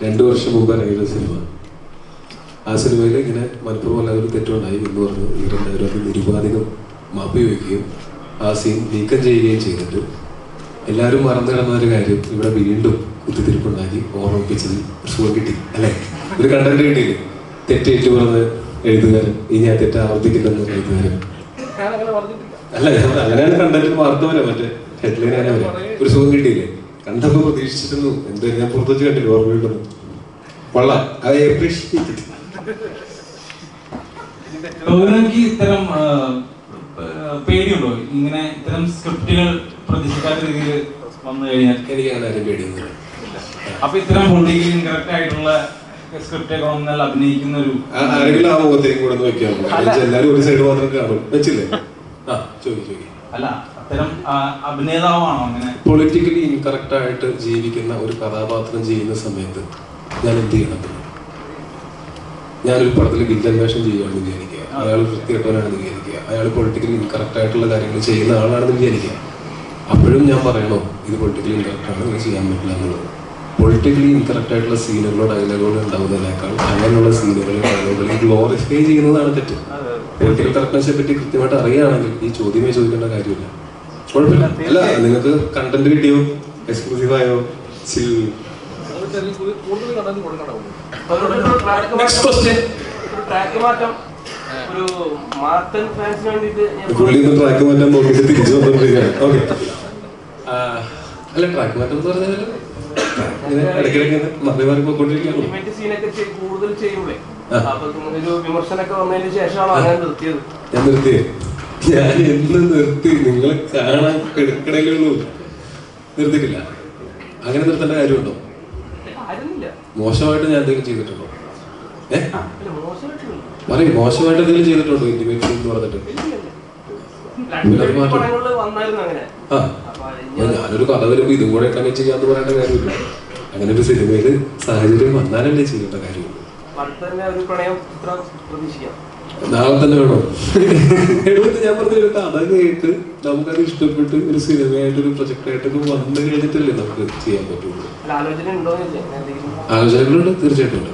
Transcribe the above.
രണ്ടു വർഷം മുമ്പ് ഇറങ്ങിയ സിനിമ. ആ സിനിമയിൽ ഇങ്ങനെ മലപ്പുറം ഒരു തെറ്റുണ്ടായി എന്ന് പറഞ്ഞു ഇവരെല്ലാവരും അത് നിരുപാധികം മാപ്പി വയ്ക്കുകയും ആ സീൻ നീക്കം ചെയ്യുകയും ചെയ്തിട്ട് എല്ലാവരും മറന്നു കിടന്ന ഒരു കാര്യം ഇവിടെ വീണ്ടും കുത്തിത്തിരിപ്പുണ്ടാക്കി ഓർമ്മിപ്പിച്ചത് സുഖം കിട്ടി അല്ലേ? ഒരു കണ്ടന്റ് കിട്ടിയില്ലേ? തെറ്റേറ്റു പറഞ്ഞ് എഴുതുകാരൻ ഇനി ആ തെറ്റ് ആവർത്തിക്കില്ലെന്ന് എഴുതുകാരൻ അല്ല അങ്ങനെയാണ് കണ്ടന്റ് വാർത്ത വരെ മറ്റേ ഹെഡ്ലൈൻ ഒരു സുഖം കിട്ടിയില്ലേ? കണ്ടപ്പോ പ്രതീക്ഷിച്ചിരുന്നു. എന്താ ഞാൻ പുറത്തു വെച്ച് കണ്ടില്ല ഓർമ്മയുണ്ടെന്ന് കൊള്ളാം. ഐ അപ്രീഷിയേറ്റ് ഗൗരവയ്ക്ക് ഇത്തരം ആ, ആ, പേടിയുണ്ടോ? ഇങ്ങനെ ഇത്തരം സ്ക്രിപ്റ്റുകൾ പ്രതീക്ഷിക്കാത്ത രീതിയിൽ വന്നു കഴിഞ്ഞാൽ? എനിക്ക് അങ്ങനെ പേടിയൊന്നുമില്ല അപ്പൊ ഇത്തരം പൊളിറ്റിക്കലി ഇൻകറക്റ്റ് ആയിട്ടുള്ള സ്ക്രിപ്റ്റ് വന്നാൽ അഭിനയിക്കുന്ന ഒരു ആ- ആരെങ്കിലും ആ മുഖത്തേക്കും കൂടെ നോക്കിയാൽ എല്ലാവരും ഒരു സൈഡ് മാത്രം കാണും. വെച്ചില്ലേ? ആ ചോദിക്കും ചോദിക്കും. അല്ല അത്തരം അഭിനേതാവാണോ അങ്ങനെ? പൊളിറ്റിക്കലി ഇൻകറക്റ്റ് ആയിട്ട് ജീവിക്കുന്ന ഒരു കഥാപാത്രം ചെയ്യുന്ന സമയത്ത് ഞാൻ എന്ത് ചെയ്യണം? ഞാനൊരു പടത്തിൽ വേഷം ചെയ്യുകയാണെന്ന് വിചാരിക്കുക. അയാൾ വൃത്തികെട്ടവനാണെന്ന് വിചാരിക്കുക. അയാൾ പൊളിറ്റിക്കലി ഇൻകറക്റ്റ് ആയിട്ടുള്ള കാര്യങ്ങൾ ചെയ്യുന്ന ആളാണെന്ന് വിചാരിക്കുക. അപ്പോഴും ഞാൻ പറയണോ ഇത് പൊളിറ്റിക്കലി ഇൻകറക്റ്റ് ആണ് ഇത് ചെയ്യാൻ പറ്റില്ല എന്നുള്ളത്. പൊളിറ്റിക്കലി ഇൻകറക്റ്റ് ആയിട്ടുള്ള സീനുകളോ ഡയലോഗുകളോ ഉണ്ടാവുന്നതിനേക്കാൾ അങ്ങനെയുള്ള സീനുകളും ഡയലോഗുകളോ ഗ്ലോറിഫൈ ചെയ്യുന്നതാണ് തെറ്റ്. പൊളിറ്റിക്കൽ കറക്റ്റ്നെസ്സിനെ പറ്റി കൃത്യമായിട്ട് അറിയുകയാണെങ്കിൽ ഈ ചോദ്യമേ ചോദിക്കേണ്ട കാര്യമില്ല. കുഴപ്പമില്ല. അല്ല നിങ്ങൾക്ക് കണ്ടന്റ് കിട്ടിയോ? എക്സ്ക്ലൂസീവ് ആയോ? ചിൽ നെക്സ്റ്റ് ക്വസ്റ്റ്യൻ ട്രാക്ക് പുള്ളി മാറ്റാൻ നോക്കിയിട്ട് തിരിച്ചു വന്നോണ്ടിരിക്കുകയാണ്. ഓക്കെ അല്ല ട്രാക്ക് മാറ്റം എന്ന് പറഞ്ഞാൽ ഇടയ്ക്കിടയ്ക്ക് കൂടുതൽ ചെയ്യുമ്പോഴേ അങ്ങനെ നിർത്തിയത്. ഞാൻ നിർത്തിയേ ഞാൻ എന്ന് നിർത്തി. നിങ്ങളെ കാണാൻ കിടക്കണല്ലേ നിർത്തിട്ടില്ല നിർത്തിയിട്ടില്ല. അങ്ങനെ നിർത്തേണ്ട കാര്യമുണ്ടോ? മോശമായിട്ട് ഞാൻ എന്തെങ്കിലും ചെയ്തിട്ടുണ്ടോ? ഏ? പറയും മോശമായിട്ട് എന്തെങ്കിലും ചെയ്തിട്ടുണ്ടോ? ഇന്റിമേറ്റ് എന്ന് പറഞ്ഞിട്ട്. ഞാനൊരു കഥ വരുമ്പോ ഇതും കൂടെ ഇട്ടങ്ങ് ചെയ്യാന്ന് പറയേണ്ട കാര്യമില്ല. അങ്ങനെ ഒരു സിനിമയിൽ സാഹചര്യം വന്നാലല്ലേ ചെയ്യേണ്ട കാര്യമുള്ളൂ നാളെ തന്നെ വേണോ. എടുത്ത് ഞാൻ പറഞ്ഞ ഒരു കഥ കേട്ട് നമുക്കത് ഇഷ്ടപ്പെട്ട് ഒരു സിനിമയായിട്ട് ഒരു പ്രൊജക്ട് ആയിട്ടൊക്കെ വന്നു കഴിഞ്ഞിട്ടല്ലേ നമുക്ക് ചെയ്യാൻ പറ്റുള്ളൂ. ആലോചനകളുണ്ട് തീർച്ചയായിട്ടും